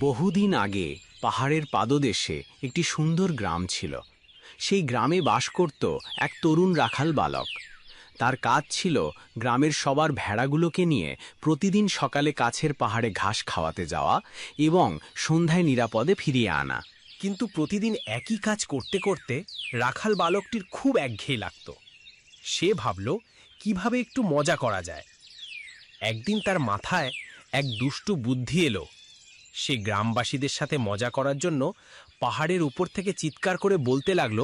বহুদিন আগে পাহাড়ের পাদদেশে একটি সুন্দর গ্রাম ছিল। সেই গ্রামে বাস করত এক তরুণ রাখাল বালক। তার কাজ ছিল গ্রামের সবার ভেড়াগুলোকে নিয়ে প্রতিদিন সকালে কাছের পাহাড়ে ঘাস খাওয়াতে যাওয়া এবং সন্ধ্যায় নিরাপদে ফিরিয়ে আনা। কিন্তু প্রতিদিন একই কাজ করতে করতে রাখাল বালকটির খুব একঘেয়ে লাগত। সে ভাবল, কীভাবে একটু মজা করা যায়? একদিন তার মাথায় এক দুষ্টু বুদ্ধি এলো। সে গ্রামবাসীদের সাথে মজা করার জন্য পাহাড়ের উপর থেকে চিৎকার করে বলতে লাগল,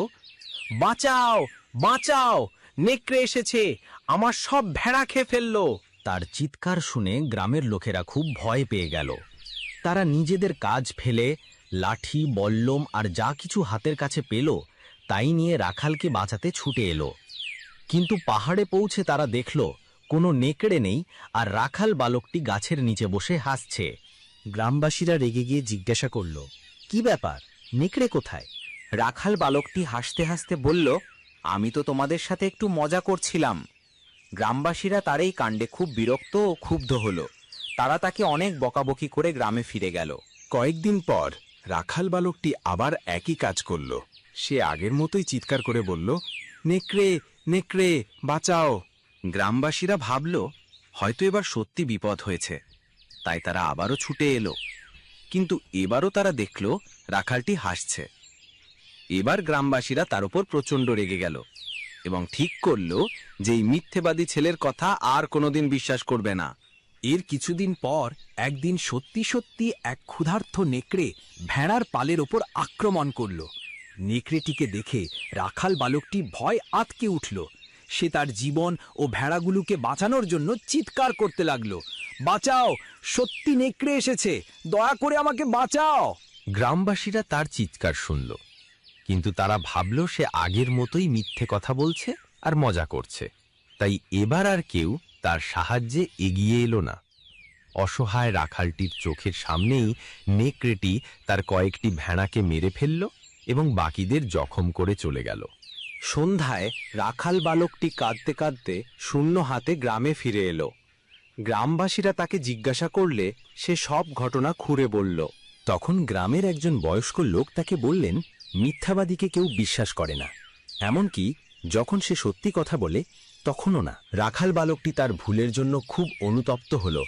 বাঁচাও বাঁচাও, নেকড়ে এসেছে, আমার সব ভেড়া খেয়ে ফেলল। তার চিৎকার শুনে গ্রামের লোকেরা খুব ভয় পেয়ে গেল। তারা নিজেদের কাজ ফেলে, লাঠি, বল্লম আর যা কিছু হাতের কাছে পেল, তাই নিয়ে রাখালকে বাঁচাতে ছুটে এলো। কিন্তু পাহাড়ে পৌঁছে তারা দেখল, কোনো নেকড়ে নেই আর রাখাল বালকটি গাছের নিচে বসে হাসছে। গ্রামবাসীরা রেগে গিয়ে জিজ্ঞাসা করল, কি ব্যাপার? নেকড়ে কোথায়? রাখাল বালকটি হাসতে হাসতে বলল, আমি তো তোমাদের সাথে একটু মজা করছিলাম। গ্রামবাসীরা তার এই কাণ্ডে খুব বিরক্ত ও ক্ষুব্ধ হলো। তারা তাকে অনেক বকাবকি করে গ্রামে ফিরে গেল। কয়েকদিন পর রাখাল বালকটি আবার একই কাজ করল। সে আগের মতোই চিৎকার করে বলল, নেকড়ে নেকড়ে, বাঁচাও। গ্রামবাসীরা ভাবল, হয়তো এবার সত্যি বিপদ হয়েছে। তাই তারা আবারও ছুটে এলো। কিন্তু এবারও তারা দেখল রাখালটি হাসছে। এবার গ্রামবাসীরা তার উপর প্রচণ্ড রেগে গেল এবং ঠিক করল যে এই মিথ্যেবাদী ছেলের কথা আর কোনোদিন বিশ্বাস করবে না। এর কিছুদিন পর একদিন সত্যি সত্যি এক ক্ষুধার্থ নেকড়ে ভেড়ার পালের ওপর আক্রমণ করল। নেকড়েটিকে দেখে রাখাল বালকটি ভয় আতকে উঠল। সে তার জীবন ও ভেড়াগুলোকে বাঁচানোর জন্য চিৎকার করতে লাগল। বাঁচাও সত্যি নেকড়ে এসেছে দয়া করে আমাকে বাঁচাও। গ্রামবাসীরা তার চিৎকার শুনল কিন্তু তারা ভাবল সে আগের মতোই মিথ্যে কথা বলছে আর মজা করছে। তাই এবার আর কেউ তার সাহায্যে এগিয়ে এলো না। অসহায় রাখালটির চোখের সামনেই নেকড়েটি তার কয়েকটি ভেড়াকে মেরে ফেলল এবং বাকিদের জখম করে চলে গেল। সন্ধ্যায় রাখাল বালকটি কাঁদতে কাঁদতে শূন্য হাতে গ্রামে ফিরে এলো। গ্রামবাসীরা তাকে জিজ্ঞাসা করলে সে সব ঘটনা খুঁড়ে বলল। তখন গ্রামের একজন বয়স্ক লোক তাকে বললেন, মিথ্যাবাদীকে কেউ বিশ্বাস করে না। এমনকি যখন সে সত্যি কথা বলে, তখনও না। রাখাল বালকটি তার ভুলের জন্য খুব অনুতপ্ত হল।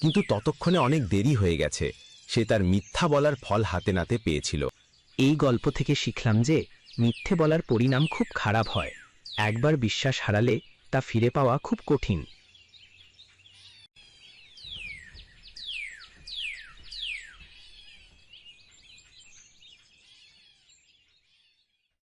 কিন্তু ততক্ষণে অনেক দেরি হয়ে গেছে। সে তার মিথ্যা বলার ফল হাতে নাতে পেয়েছিল। এই গল্প থেকে শিখলাম যে, মিথ্যে বলার পরিণাম খুব খারাপ হয়। একবার বিশ্বাস হারালে তা ফিরে পাওয়া খুব কঠিন।